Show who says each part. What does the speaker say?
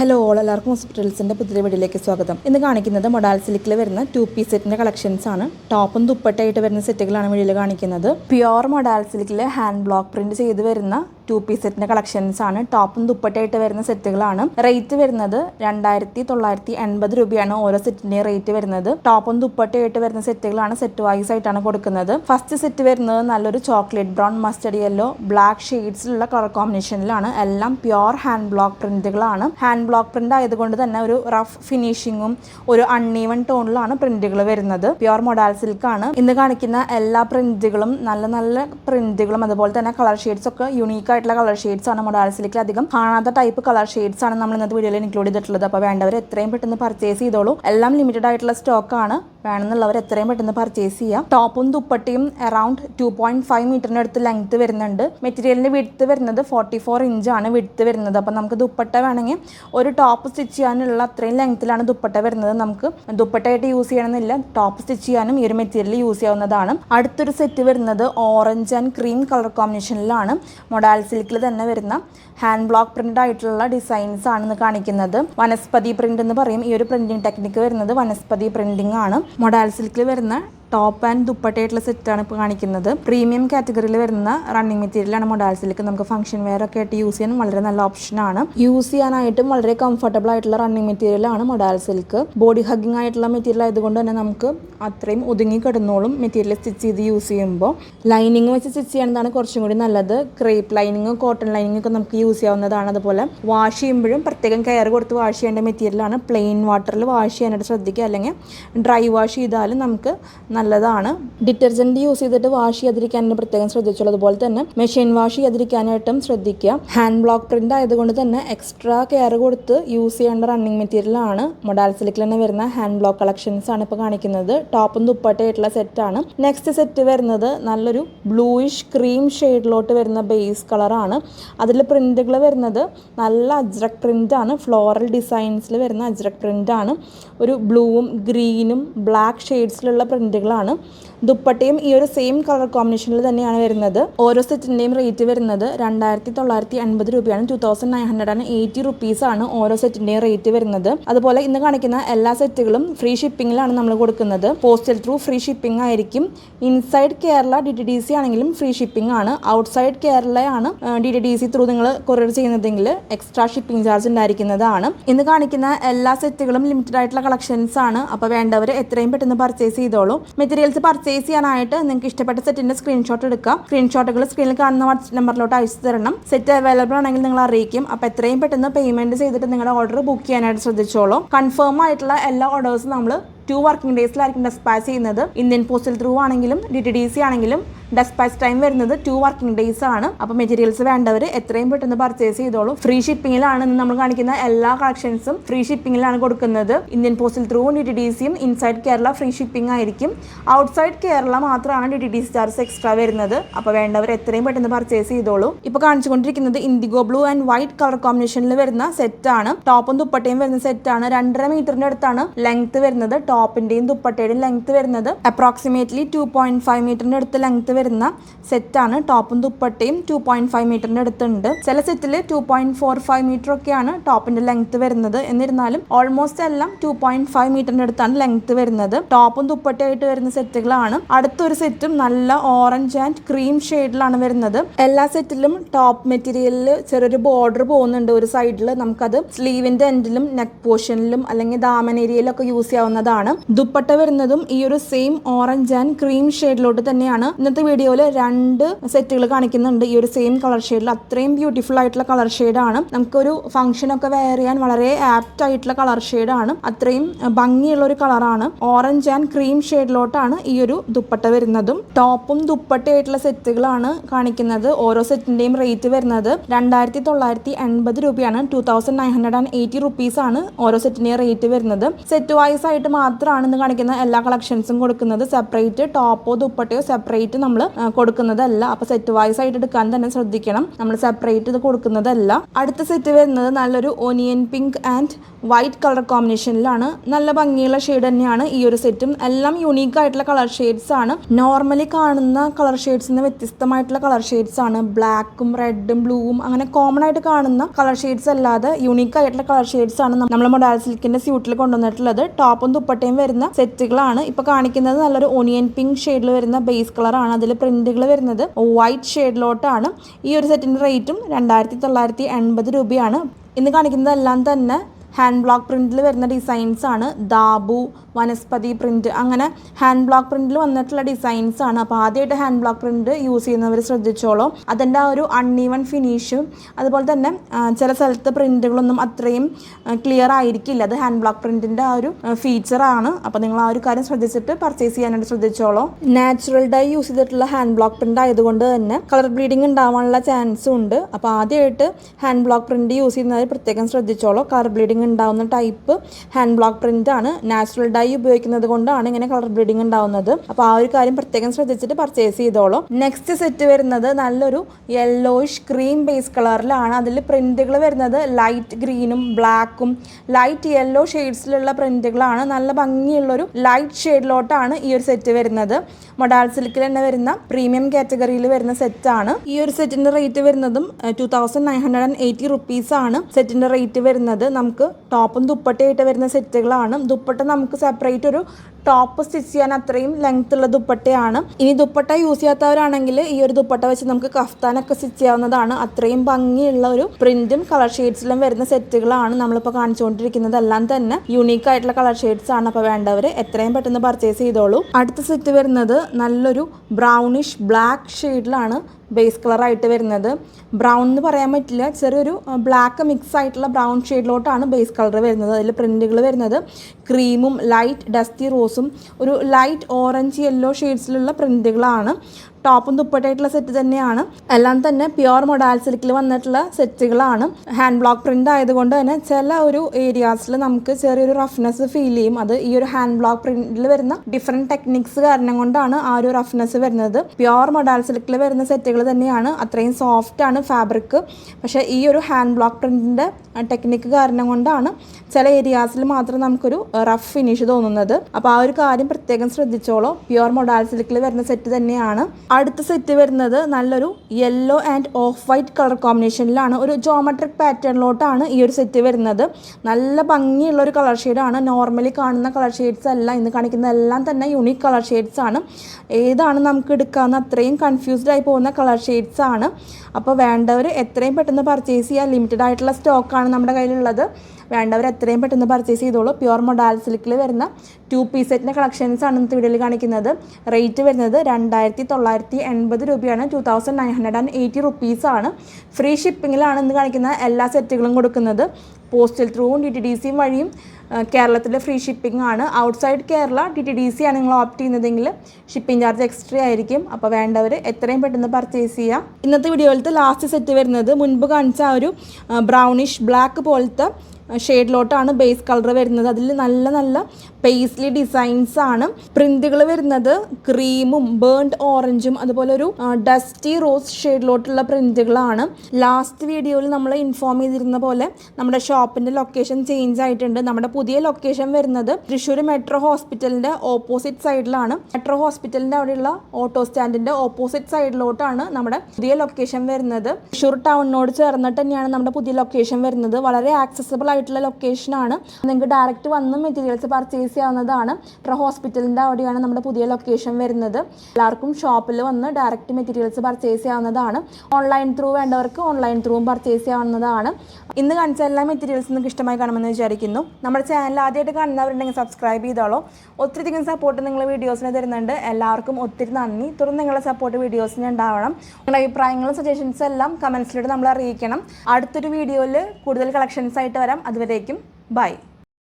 Speaker 1: Hello all എല്ലാവർക്കും ഹോസ്പിറ്റൽസിന്റെ പുതിയ വീഡിയോയിലേക്ക് സ്വാഗതം. ഇന്ന് കാണിക്കുന്നത് മൊഡാൽ സിലിക്കിൽ വരുന്ന ടു പീസ് സെറ്റിന്റെ കളക്ഷൻസ് ആണ്. ടോപ്പും ദുപ്പട്ടയായിട്ട് വരുന്ന സെറ്റുകളാണ് വീഡിയോയിൽ കാണിക്കുന്നത്. പ്യുവർ മൊഡാൽ സിലിക്കിൽ ഹാൻഡ് ബ്ലോക്ക് പ്രിന്റ് ചെയ്ത് വരുന്ന ടു പീസ് സെറ്റിന്റെ കളക്ഷൻസ് ആണ്. ടോപ്പും ദുപ്പട്ടയായിട്ട് വരുന്ന സെറ്റുകളാണ് റേറ്റ് വരുന്നത് രണ്ടായിരത്തി തൊള്ളായിരത്തി എൺപത് രൂപയാണ് ഓരോ സെറ്റിന്റെയും റേറ്റ് വരുന്നത്. ടോപ്പും ദുപ്പട്ടയായിട്ട് വരുന്ന സെറ്റുകളാണ് സെറ്റ് വൈസ് ആയിട്ടാണ് കൊടുക്കുന്നത്. ഫസ്റ്റ് സെറ്റ് വരുന്നത് നല്ലൊരു chocolate brown mustard yellow black ഷെയ്ഡ്സിലുള്ള colour കോമ്പിനേഷനിലാണ് എല്ലാം പ്യോർ ഹാൻഡ് ബ്ലോക്ക് പ്രിന്റുകളാണ് ഹാൻഡ് ബ്ലോക്ക് പ്രിന്റ് ആയതുകൊണ്ട് തന്നെ ഒരു റഫ് ഫിനിഷിങ്ങും ഒരു അൺഈവൺ ടോണിലാണ് പ്രിന്റുകൾ വരുന്നത്. പ്യോർ മൊഡാൽ ആണ്. ഇന്ന് കാണിക്കുന്ന എല്ലാ പ്രിന്റുകളും നല്ല നല്ല പ്രിന്റുകളും അതുപോലെ തന്നെ കളർ ഷെയ്ഡ്സ് ഒക്കെ യുണീക്ക് ആയിട്ടുള്ള കളർ ഷെയ്ഡ്സ് ആണ് മൊഡാൽ സിൽക്കിൽ അധികം കാണാത്ത ടൈപ്പ് കളർ ഷെയ്ഡ്സ് ആണ് നമ്മൾ ഇന്നത്തെ വീഡിയോയിൽ ഇൻക്ലൂഡ് ചെയ്തിട്ടുള്ളത്. അപ്പോൾ വേണ്ടവർ എത്രയും പെട്ടെന്ന് പർച്ചേസ് ചെയ്തോളൂ. എല്ലാം ലിമിറ്റഡ് ആയിട്ടുള്ള സ്റ്റോക്കാണ് വേണമെന്നുള്ളവർ എത്രയും പെട്ടെന്ന് പർച്ചേസ് ചെയ്യാം. ടോപ്പും ദുപ്പട്ടിയും അറൌണ്ട് ടു പോയിന്റ് ഫൈവ് മീറ്ററിന്റെ അടുത്ത് ലെങ്ത് വരുന്നുണ്ട്. മെറ്റീരിയലിന്റെ വിടുത്ത് വരുന്നത് ഫോർട്ടി ഫോർ ഇഞ്ചാണ് വിടുത്ത് വരുന്നത്. അപ്പം നമുക്ക് ദുപ്പട്ട വേണമെങ്കിൽ ഒരു ടോപ്പ് സ്റ്റിച്ച് ചെയ്യാനുള്ള അത്രയും ലെങ്ത്തിലാണ് ദുപ്പട്ട വരുന്നത് നമുക്ക്. ദുപ്പട്ടയായിട്ട് യൂസ് ചെയ്യണമെന്നില്ല. ടോപ്പ് സ്റ്റിച്ച് ചെയ്യാനും ഈ ഒരു മെറ്റീരിയൽ യൂസ് ചെയ്യാവുന്നതാണ്. അടുത്തൊരു സെറ്റ് വരുന്നത് ഓറഞ്ച് ആൻഡ് ക്രീം കളർ കോമ്പിനേഷനിലാണ് മൊഡാൽ സിൽക്കിൽ തന്നെ വരുന്ന ഹാൻഡ് ബ്ലോക്ക് പ്രിന്റ് ആയിട്ടുള്ള ഡിസൈൻസ് ആണ് കാണിക്കുന്നത്. വനസ്പതി പ്രിന്റ് എന്ന് പറയും. ഈ ഒരു പ്രിന്റിംഗ് ടെക്നിക്ക് വരുന്നത് വനസ്പതി പ്രിന്റിംഗ് ആണ്. മൊഡാൽ സിൽക്കിൽ വരുന്ന ടോപ്പ് ആൻഡ് ദുപ്പട്ടയായിട്ടുള്ള സെറ്റാണ് ഇപ്പോൾ കാണിക്കുന്നത്. പ്രീമിയം കാറ്റഗറിയിൽ വരുന്ന റണ്ണിങ് മെറ്റീരിയലാണ് മൊഡാൽ സിൽക്ക് നമുക്ക് ഫംഗ്ഷൻ വെയർ ഒക്കെ ആയിട്ട് യൂസ് ചെയ്യാൻ വളരെ നല്ല ഓപ്ഷനാണ് യൂസ് ചെയ്യാനായിട്ടും വളരെ കംഫർട്ടബിൾ ആയിട്ടുള്ള റണ്ണിങ് മെറ്റീരിയലാണ് മൊഡാൽ സിൽക്ക് ബോഡി ഹഗ്ഗിങ് ആയിട്ടുള്ള മെറ്റീരിയൽ ആയതുകൊണ്ട് തന്നെ നമുക്ക് അത്രയും ഒതുങ്ങി കിടന്നോളും മെറ്റീരിയൽ സ്റ്റിച്ച് ചെയ്ത് യൂസ് ചെയ്യുമ്പോൾ. ലൈനിങ് വെച്ച് സ്റ്റിച്ച് ചെയ്യുന്നതാണ് കുറച്ചും കൂടി നല്ലത്. ക്രേപ്പ് ലൈനിങ് കോട്ടൺ ലൈനിങ് ഒക്കെ നമുക്ക് യൂസ് ചെയ്യാവുന്നതാണ്. അതുപോലെ വാഷ് ചെയ്യുമ്പോഴും പ്രത്യേകം കെയർ കൊടുത്ത് വാഷ് ചെയ്യേണ്ട മെറ്റീരിയലാണ് പ്ലെയിൻ വാട്ടറിൽ വാഷ് ചെയ്യാനായിട്ട് ശ്രദ്ധിക്കുക. അല്ലെങ്കിൽ ഡ്രൈ വാഷ് ചെയ്താലും നമുക്ക് നല്ലതാണ്. ഡിറ്റർജന്റ് യൂസ് ചെയ്തിട്ട് വാഷ് ചെയ്യാതിരിക്കാൻ പ്രത്യേകം ശ്രദ്ധിച്ചുള്ളത് അതുപോലെ തന്നെ മെഷീൻ വാഷ് ചെയ്യാതിരിക്കാനായിട്ടും ശ്രദ്ധിക്കുക. ഹാൻഡ് ബ്ലോക്ക് പ്രിന്റ് ആയതുകൊണ്ട് തന്നെ എക്സ്ട്രാ കെയർ കൊടുത്ത് യൂസ് ചെയ്യേണ്ട റണ്ണിങ് മെറ്റീരിയലാണ് മൊഡാൽ സിലിക്കിൽ തന്നെ വരുന്ന ഹാൻഡ് ബ്ലോക്ക് കളക്ഷൻസ് ആണ് ഇപ്പോൾ കാണിക്കുന്നത്. ടോപ്പും ദുപ്പട്ടയായിട്ടുള്ള ആണ്. നെക്സ്റ്റ് സെറ്റ് വരുന്നത് നല്ലൊരു ബ്ലൂയിഷ് ക്രീം ഷെയ്ഡിലോട്ട് വരുന്ന ബേസ് കളറാണ് അതിൽ പ്രിന്റുകൾ വരുന്നത് നല്ല അജ്രക് പ്രിന്റ് ആണ്. ഫ്ലോറൽ ഡിസൈൻസിൽ വരുന്ന അജ്രക് പ്രിന്റ് ആണ്. ഒരു ബ്ലൂവും ഗ്രീനും ബ്ലാക്ക് ഷെയ്ഡ്സിലുള്ള പ്രിന്റുകളാണ് ദുപ്പട്ടയും ഈ ഒരു സെയിം കളർ കോമ്പിനേഷനിൽ തന്നെയാണ് വരുന്നത്. ഓരോ സെറ്റിന്റെയും റേറ്റ് വരുന്നത് രണ്ടായിരത്തി തൊള്ളായിരത്തി അൻപത് രൂപയാണ്. Two thousand nine hundred and eighty rupees ആണ് ഓരോ സെറ്റിന്റെയും റേറ്റ് വരുന്നത്. അതുപോലെ ഇന്ന് കാണിക്കുന്ന എല്ലാ സെറ്റുകളും ഫ്രീ ഷിപ്പിങ്ങിലാണ് നമ്മൾ കൊടുക്കുന്നത്. പോസ്റ്റൽ ത്രൂ ഫ്രീ ഷിപ്പിംഗ് ആയിരിക്കും. Inside Kerala D T D C ആണെങ്കിലും ഫ്രീ ഷിപ്പിംഗ് ആണ്. Outside കേരളയാണ് D T D C through നിങ്ങൾ കൊറിയർ ചെയ്യുന്നതെങ്കിൽ എക്സ്ട്രാ ഷിപ്പിംഗ് ചാർജ് ഉണ്ടായിരിക്കുന്നതാണ്. ഇന്ന് കാണിക്കുന്ന എല്ലാ സെറ്റുകളും ലിമിറ്റഡ് ആയിട്ടുള്ള കളക്ഷൻസ് ആണ്. അപ്പോൾ വേണ്ടവർ എത്രയും പെട്ടെന്ന് പർച്ചേസ് ചെയ്തോളൂ. മെറ്റീരിയൽസ് പർച്ചേസ് ചെയ്യാനായിട്ട് നിങ്ങൾക്ക് ഇഷ്ടപ്പെട്ട സെറ്റിന്റെ സ്ക്രീൻഷോട്ട് എടുക്കാം. സ്ക്രീൻഷോട്ടുകൾ സ്ക്രീനിൽ കാണുന്ന വാട്സ്ആപ്പ് നമ്പറിലോട്ട് അയച്ചു തരണം. സെറ്റ് അവൈലബിൾ ആണെങ്കിൽ നിങ്ങൾ അറിയിക്കും. അപ്പോൾ എത്രയും പെട്ടെന്ന് പേയ്മെന്റ് ചെയ്തിട്ട് നിങ്ങളുടെ ഓർഡർ ബുക്ക് ചെയ്യാനായിട്ട് ശ്രദ്ധിച്ചോളൂ. കൺഫേം ആയിട്ടുള്ള എല്ലാ ഓർഡേഴ്സും നമ്മൾ ടു വർക്കിംഗ് ഡേയ്സിലായിരിക്കും ഡെസ്പാച്ച് ചെയ്യുന്നത്. ഇന്ത്യൻ പോസ്റ്റൽ ത്രൂ ആണെങ്കിലും ഡി ടി ഡി സി ആണെങ്കിലും ഡെസ്പാച്ച് ടൈം വരുന്നത് ടു വർക്കിംഗ് ഡേയ്സ് ആണ്. അപ്പോൾ മെറ്റീരിയൽസ് വേണ്ടവർ എത്രയും പെട്ടെന്ന് പർച്ചേസ് ചെയ്തോളൂ. ഫ്രീ ഷിപ്പിംഗിലാണ് നമ്മൾ കാണിക്കുന്ന എല്ലാ കളക്ഷൻസും ഫ്രീ ഷിപ്പിംഗിലാണ് കൊടുക്കുന്നത്. ഇന്ത്യൻ പോസ്റ്റിൽ ത്രൂ ഡി ടി ഡി സിയും ഇൻസൈഡ് കേരള ഫ്രീ ഷിപ്പിംഗ് ആയിരിക്കും. ഔട്ട്സൈഡ് കേരള മാത്രമാണ് D T D C charge extra വരുന്നത്. അപ്പോൾ വേണ്ടവർ എത്രയും പെട്ടെന്ന് പർച്ചേസ് ചെയ്തോളൂ. ഇപ്പോൾ കാണിച്ചുകൊണ്ടിരിക്കുന്നത് indigo blue and white colour കോമ്പിനേഷനിൽ വരുന്ന സെറ്റാണ് ടോപ്പും ദുപ്പട്ടയും വരുന്ന സെറ്റാണ് രണ്ടര മീറ്ററിന്റെ അടുത്താണ് ലെങ്ത് വരുന്നത്. ടോപ്പിന്റെയും ദുപ്പട്ടയുടെയും ലെങ്ത് വരുന്നത്. അപ്രോക്സിമേറ്റ്ലി ടു പോയിന്റ് ഫൈവ് മീറ്ററിന്റെ അടുത്ത് ലെങ്ത് വരുന്ന സെറ്റാണ്. ടോപ്പും ദുപ്പട്ടയും ടു പോയിന്റ് ഫൈവ് മീറ്ററിന്റെ അടുത്തുണ്ട്. ചില സെറ്റിൽ two point four five metre ഒക്കെയാണ് ടോപ്പിന്റെ ലെങ്ത് വരുന്നത്. എന്നിരുന്നാലും ഓൾമോസ്റ്റ് എല്ലാം ടു പോയിന്റ് ഫൈവ് മീറ്ററിന്റെ അടുത്താണ് ലെങ്ത് വരുന്നത്. ടോപ്പും ദുപ്പട്ടയായിട്ട് വരുന്ന സെറ്റുകളാണ്. അടുത്തൊരു സെറ്റും നല്ല ഓറഞ്ച് ആൻഡ് ക്രീം ഷെയ്ഡിലാണ് വരുന്നത്. എല്ലാ സെറ്റിലും ടോപ്പ് മെറ്റീരിയലിൽ ചെറിയൊരു ബോർഡർ പോകുന്നുണ്ട് ഒരു സൈഡിൽ നമുക്കത് സ്ലീവിന്റെ എൻഡിലും നെക്ക് പോർഷനിലും അല്ലെങ്കിൽ ദാമൻ ഏരിയയിലൊക്കെ യൂസ് ചെയ്യാവുന്നതാണ്. ദുപ്പട്ട വരുന്നതും ഈ ഒരു സെയിം ഓറഞ്ച് ആൻഡ് ക്രീം ഷെയ്ഡിലോട്ട് തന്നെയാണ്. ഇന്നത്തെ വീഡിയോയിൽ രണ്ട് സെറ്റുകൾ കാണിക്കുന്നുണ്ട്. ഈ ഒരു സെയിം കളർ ഷെയ്ഡിൽ അത്രയും ബ്യൂട്ടിഫുൾ ആയിട്ടുള്ള കളർ ഷെയ്ഡാണ് നമുക്കൊരു ഫംഗ്ഷനൊക്കെ വെയർ ചെയ്യാൻ വളരെ ആപ്റ്റ് ആയിട്ടുള്ള കളർ ഷെയ്ഡാണ് അത്രയും ഭംഗിയുള്ള ഒരു കളറാണ് ഓറഞ്ച് ആൻഡ് ക്രീം ഷെയ്ഡിലോട്ടാണ് ഈ ഒരു ദുപ്പട്ട വരുന്നതും. ടോപ്പും ദുപ്പട്ടയായിട്ടുള്ള സെറ്റുകളാണ് കാണിക്കുന്നത്. ഓരോ സെറ്റിന്റെയും റേറ്റ് വരുന്നത് രണ്ടായിരത്തി തൊള്ളായിരത്തി എൺപത് രൂപയാണ്. Two thousand nine hundred and eighty rupees ആണ് ഓരോ സെറ്റിന്റെയും റേറ്റ് വരുന്നത്. സെറ്റ് വൈസ് ആയിട്ട് മാത്രമാണ് ഇന്ന് കാണിക്കുന്ന എല്ലാ കളക്ഷൻസും കൊടുക്കുന്നത്. സെപ്പറേറ്റ് ടോപ്പോ ദുപ്പട്ടയോ സെപ്പറേറ്റ് നമ്മൾ കൊടുക്കുന്നതല്ല. അപ്പോൾ സെറ്റ് വൈസ് ആയിട്ട് എടുക്കാൻ തന്നെ ശ്രദ്ധിക്കണം. നമ്മൾ സെപ്പറേറ്റ് ഇത് കൊടുക്കുന്നതല്ല. അടുത്ത സെറ്റ് വരുന്നത് നല്ലൊരു onion pink and white colour കോമ്പിനേഷനിലാണ് നല്ല ഭംഗിയുള്ള ഷെയ്ഡ് തന്നെയാണ് ഈ ഒരു സെറ്റും എല്ലാം യുണീക്ക് ആയിട്ടുള്ള കളർ ഷെയ്ഡ്സ് ആണ്. നോർമലി കാണുന്ന കളർ ഷെയ്ഡ്സിൽ നിന്ന് വ്യത്യസ്തമായിട്ടുള്ള കളർ ഷെയ്ഡ്സ് ആണ്. ബ്ലാക്കും റെഡും ബ്ലൂവും അങ്ങനെ കോമൺ ആയിട്ട് കാണുന്ന കളർ ഷെയ്ഡ്സ് അല്ലാതെ യുണീക്ക് ആയിട്ടുള്ള കളർ ഷെയ്ഡ്സ് ആണ് നമ്മൾ മൊഡാൽ സിൽക്കിന്റെ സ്യൂട്ടിൽ കൊണ്ടുവന്നിട്ടുള്ളത്. ടോപ്പും ദുപ്പട്ടയും വരുന്ന സെറ്റുകളാണ് ഇപ്പൊ കാണിക്കുന്നത് നല്ലൊരു ഒനിയൻ പിങ്ക് ഷെയ്ഡിൽ വരുന്ന ബേസ് കളറാണ് അതിൽ പ്രിന്റുകൾ വരുന്നത് വൈറ്റ് ഷെയ്ഡിലോട്ടാണ് ഈ ഒരു സെറ്റിന്റെ റേറ്റും രണ്ടായിരത്തി തൊള്ളായിരത്തി എൺപത് രൂപയാണ്. ഇന്ന് കാണിക്കുന്നതെല്ലാം തന്നെ ഹാൻഡ് ബ്ലോക്ക് പ്രിന്റിൽ വരുന്ന ഡിസൈൻസ് ആണ്. ദാബു വനസ്പതി പ്രിന്റ് അങ്ങനെ ഹാൻഡ് ബ്ലോക്ക് പ്രിന്റിൽ വന്നിട്ടുള്ള ഡിസൈൻസ് ആണ്. അപ്പോൾ ആദ്യമായിട്ട് ഹാൻഡ് ബ്ലോക്ക് പ്രിന്റ് യൂസ് ചെയ്യുന്നവർ ശ്രദ്ധിച്ചോളൂ. അതിന്റെ ആ ഒരു അൺഈവൺ ഫിനിഷും അതുപോലെ തന്നെ ചില സ്ഥലത്ത് പ്രിന്റുകളൊന്നും അത്രയും ക്ലിയർ ആയിരിക്കില്ല. അത് ഹാൻഡ് ബ്ലോക്ക് പ്രിന്റിന്റെ ആ ഒരു ഫീച്ചറാണ് അപ്പോൾ നിങ്ങൾ ആ ഒരു കാര്യം ശ്രദ്ധിച്ചിട്ട് പർച്ചേസ് ചെയ്യാനായിട്ട് ശ്രദ്ധിച്ചോളൂ. നാച്ചുറൽ ഡൈ യൂസ് ചെയ്തിട്ടുള്ള ഹാൻഡ് ബ്ലോക്ക് പ്രിന്റ് ആയതുകൊണ്ട് തന്നെ കളർ ബ്ലീഡിങ് ഉണ്ടാവാനുള്ള ചാൻസും ഉണ്ട്. അപ്പോൾ ആദ്യമായിട്ട് ഹാൻഡ് ബ്ലോക്ക് പ്രിന്റ് യൂസ് ചെയ്യുന്നവർ പ്രത്യേകം ശ്രദ്ധിച്ചോളൂ. കളർ ബ്ലീഡിങ് ഉണ്ടാവുന്ന ടൈപ്പ് ഹാൻഡ് ബ്ലോക്ക് പ്രിന്റ് ആണ്. നാച്ചുറൽ ഉപയോഗിക്കുന്നത് കൊണ്ടാണ് ഇങ്ങനെ കളർ ബ്ലീഡിംഗ് ഉണ്ടാവുന്നത്. അപ്പോൾ ആ ഒരു കാര്യം പ്രത്യേകം ശ്രദ്ധിച്ചിട്ട് പർച്ചേസ് ചെയ്തോളൂ. നെക്സ്റ്റ് സെറ്റ് വരുന്നത് നല്ലൊരു യെല്ലോയിഷ് ക്രീം ബേസ് കളറിലാണ് അതിൽ പ്രിന്റുകൾ വരുന്നത് ലൈറ്റ് ഗ്രീനും ബ്ലാക്കും ലൈറ്റ് യെല്ലോ ഷെയ്ഡ്സിലുള്ള പ്രിന്റുകളാണ് നല്ല ഭംഗിയുള്ളൊരു ലൈറ്റ് ഷെയ്ഡിലോട്ടാണ് ഈ ഒരു സെറ്റ് വരുന്നത്. മൊഡാൽ സിൽക്കിൽ തന്നെ വരുന്ന പ്രീമിയം കാറ്റഗറിയിൽ വരുന്ന സെറ്റാണ് ഈ ഒരു സെറ്റിന്റെ റേറ്റ് വരുന്നതും two thousand nine hundred and eighty rupees ആണ് സെറ്റിന്റെ റേറ്റ് വരുന്നത്. നമുക്ക് ടോപ്പും ദുപ്പട്ടയായിട്ട് വരുന്ന സെറ്റുകളാണ് ദുപ്പട്ട നമുക്ക് സെപ്പറേറ്റ് ഒരു ടോപ്പ് സ്റ്റിച്ച് ചെയ്യാൻ അത്രയും ലെങ്ത് ഉള്ള ദുപ്പട്ടയാണ്. ഇനി ദുപ്പട്ട യൂസ് ചെയ്യാത്തവരാണെങ്കിൽ ഈ ഒരു ദുപ്പട്ട വെച്ച് നമുക്ക് കഫ്താനൊക്കെ സ്റ്റിച്ച് ചെയ്യാവുന്നതാണ്. അത്രയും ഭംഗിയുള്ള ഒരു പ്രിന്റും കളർ ഷെയ്ഡ്സിലും വരുന്ന സെറ്റുകളാണ് നമ്മളിപ്പോൾ കാണിച്ചുകൊണ്ടിരിക്കുന്നത്. എല്ലാം തന്നെ യുണീക്ക് ആയിട്ടുള്ള കളർ ഷെയ്ഡ്സ് ആണ്. അപ്പോൾ വേണ്ടവർ എത്രയും പെട്ടെന്ന് പർച്ചേസ് ചെയ്തോളൂ. അടുത്ത സെറ്റ് വരുന്നത് നല്ലൊരു ബ്രൗണിഷ് ബ്ലാക്ക് ഷെയ്ഡിലാണ് ബേസ് കളറായിട്ട് വരുന്നത്. ബ്രൗൺ എന്ന് പറയാൻ പറ്റില്ല. ചെറിയൊരു ബ്ലാക്ക് മിക്സ് ആയിട്ടുള്ള ബ്രൗൺ ഷെയ്ഡിലോട്ടാണ് ബേസ് കളർ വരുന്നത്. അതിൽ പ്രിന്റുകൾ വരുന്നത്. ക്രീമും ലൈറ്റ് ഡസ്റ്റി റോസും ഒരു ലൈറ്റ് ഓറഞ്ച് യെല്ലോ ഷെയ്ഡ്സിലുള്ള പ്രിന്റുകളാണ് ടോപ്പും ദുപ്പട്ടായിട്ടുള്ള സെറ്റ് തന്നെയാണ്. എല്ലാം തന്നെ പ്യുവർ മൊഡാൽ സിൽക്കിൽ വന്നിട്ടുള്ള സെറ്റുകളാണ്. ഹാൻഡ് ബ്ലോക്ക് പ്രിന്റ് ആയതുകൊണ്ട് തന്നെ ചില ഒരു ഏരിയാസിൽ നമുക്ക് ചെറിയൊരു റഫ്നെസ് ഫീൽ ചെയ്യും. അത് ഈ ഒരു ഹാൻഡ് ബ്ലോക്ക് പ്രിന്റിൽ വരുന്ന ഡിഫറെന്റ് ടെക്നിക്സ് കാരണം കൊണ്ടാണ് ആ ഒരു റഫ്നെസ് വരുന്നത്. പ്യുവർ മൊഡാൽ സിൽക്കിൽ വരുന്ന സെറ്റുകൾ തന്നെയാണ്. അത്രയും സോഫ്റ്റ് ആണ് ഫാബ്രിക് പക്ഷേ ഈ ഒരു ഹാൻഡ് ബ്ലോക്ക് പ്രിന്റിന്റെ ടെക്നിക്ക് കാരണം കൊണ്ടാണ് ചില ഏരിയാസിൽ മാത്രം നമുക്കൊരു റഫ് ഫിനിഷ് തോന്നുന്നത്. അപ്പോൾ ആ ഒരു കാര്യം പ്രത്യേകം ശ്രദ്ധിച്ചോളൂ. പ്യുവർ മൊഡാൽ സിൽക്കിൽ വരുന്ന സെറ്റ് തന്നെയാണ്. അടുത്ത സെറ്റ് വരുന്നത് നല്ലൊരു yellow and off white colour കോമ്പിനേഷനിലാണ് ഒരു ജോമെട്രിക് പാറ്റേണിലോട്ടാണ് ഈ ഒരു സെറ്റ് വരുന്നത്. നല്ല ഭംഗിയുള്ള ഒരു കളർ ഷെയ്ഡാണ് നോർമലി കാണുന്ന കളർ ഷെയ്ഡ്സ് അല്ല ഇന്ന് കാണിക്കുന്ന എല്ലാം തന്നെ യുണീക്ക് കളർ ഷെയ്ഡ്സ് ആണ്. ഏതാണ് നമുക്ക് എടുക്കാവുന്ന അത്രയും കൺഫ്യൂസ്ഡ് ആയി പോകുന്ന കളർ ഷെയ്ഡ്സ് ആണ്. അപ്പോൾ വേണ്ടവർ എത്രയും പെട്ടെന്ന് പർച്ചേസ് ചെയ്യുക ലിമിറ്റഡ് ആയിട്ടുള്ള സ്റ്റോക്കാണ് നമ്മുടെ കയ്യിലുള്ളത്. വേണ്ടവർ എത്രയും പെട്ടെന്ന് പർച്ചേസ് ചെയ്തോളൂ. പ്യുവർ മൊഡാൽ സിൽക്കിൽ വരുന്ന ടു പീസ് സെറ്റിന്റെ കളക്ഷൻസ് ആണ് ഇന്നത്തെ വീഡിയോയിൽ കാണിക്കുന്നത്. റേറ്റ് വരുന്നത് രണ്ടായിരത്തി തൊള്ളായിരത്തി എൺപത് രൂപയാണ്. Two thousand nine hundred and eighty rupees ആണ് ഫ്രീ ഷിപ്പിങ്ങിലാണ് ഇന്ന് കാണിക്കുന്ന എല്ലാ സെറ്റുകളും കൊടുക്കുന്നത്. പോസ്റ്റൽ ത്രൂവും ഡി ടി ഡി സിയും വഴിയും കേരളത്തിലെ ഫ്രീ ഷിപ്പിംഗ് ആണ്. Outside Kerala D T D C ആണ് നിങ്ങൾ ഓപ്റ്റ് ചെയ്യുന്നതെങ്കിൽ ഷിപ്പിംഗ് ചാർജ് എക്സ്ട്രാ ആയിരിക്കും. അപ്പോൾ വേണ്ടവർ എത്രയും പെട്ടെന്ന് പർച്ചേസ് ചെയ്യാം. ഇന്നത്തെ വീഡിയോയിലത്തെ ലാസ്റ്റ് സെറ്റ് വരുന്നത് മുൻപ് കാണിച്ച ആ ഒരു ബ്രൗണിഷ് ബ്ലാക്ക് പോലത്തെ ഷെയ്ഡിലോട്ടാണ് ബേസ് കളർ വരുന്നത്. അതിൽ നല്ല നല്ല പേസ്ലി ഡിസൈൻസ് ആണ്. പ്രിന്റുകൾ വരുന്നത് ക്രീമും ബേൺഡ് ഓറഞ്ചും അതുപോലെ ഒരു ഡസ്റ്റി റോസ് ഷെയ്ഡിലോട്ടുള്ള പ്രിന്റുകളാണ് ലാസ്റ്റ് വീഡിയോയിൽ നമ്മൾ ഇൻഫോം ചെയ്തിരുന്ന പോലെ നമ്മുടെ ഷോപ്പിന്റെ ലൊക്കേഷൻ ചേഞ്ച് ആയിട്ടുണ്ട്. നമ്മുടെ പുതിയ ലൊക്കേഷൻ വരുന്നത് തൃശ്ശൂർ മെട്രോ ഹോസ്പിറ്റലിന്റെ ഓപ്പോസിറ്റ് സൈഡിലാണ് മെട്രോ ഹോസ്പിറ്റലിന്റെ അവിടെയുള്ള ഓട്ടോ സ്റ്റാൻഡിന്റെ ഓപ്പോസിറ്റ് സൈഡിലോട്ടാണ് നമ്മുടെ പുതിയ ലൊക്കേഷൻ വരുന്നത്. തൃശ്ശൂർ ടൗണിനോട് ചേർന്നിട്ട് തന്നെയാണ് നമ്മുടെ പുതിയ ലൊക്കേഷൻ വരുന്നത്. വളരെ ആക്സസബിൾ ആയിട്ടുള്ള ലൊക്കേഷൻ ആണ്. നിങ്ങൾക്ക് ഡയറക്റ്റ് വന്ന് മെറ്റീരിയൽസ് പർച്ചേസ് ചെയ്യാവുന്നതാണ്. മെട്രോ ഹോസ്പിറ്റലിന്റെ അവിടെയാണ് നമ്മുടെ പുതിയ ലൊക്കേഷൻ വരുന്നത്. എല്ലാവർക്കും ഷോപ്പിൽ വന്ന് ഡയറക്റ്റ് മെറ്റീരിയൽസ് പർച്ചേസ് ചെയ്യാവുന്നതാണ്. ഓൺലൈൻ ത്രൂ വേണ്ടവർക്ക് ഓൺലൈൻ ത്രൂവും പർച്ചേസ് ചെയ്യാവുന്നതാണ്. ഇന്ന് കാണിച്ച എല്ലാ മെറ്റീരിയൽസ് നിങ്ങൾക്ക് ഇഷ്ടമായി കാണുമെന്ന് വിചാരിക്കുന്നു. നമ്മുടെ ചാനൽ ആദ്യമായിട്ട് കാണുന്നവരുണ്ടെങ്കിൽ സബ്സ്ക്രൈബ് ചെയ്തോളൂ. ഒത്തിരി അധികം സപ്പോർട്ട് നിങ്ങൾ വീഡിയോസിന് തരുന്നുണ്ട്. എല്ലാവർക്കും ഒത്തിരി നന്ദി. തുടർന്ന് നിങ്ങളുടെ സപ്പോർട്ട് വീഡിയോസിന് ഉണ്ടാവണം. നിങ്ങളുടെ അഭിപ്രായങ്ങളും സജഷൻസും എല്ലാം കമൻസിലൂടെ നമ്മൾ അറിയിക്കണം. അടുത്തൊരു വീഡിയോയിൽ കൂടുതൽ കളക്ഷൻസ് ആയിട്ട് വരാം. അതുവരേക്കും ബൈ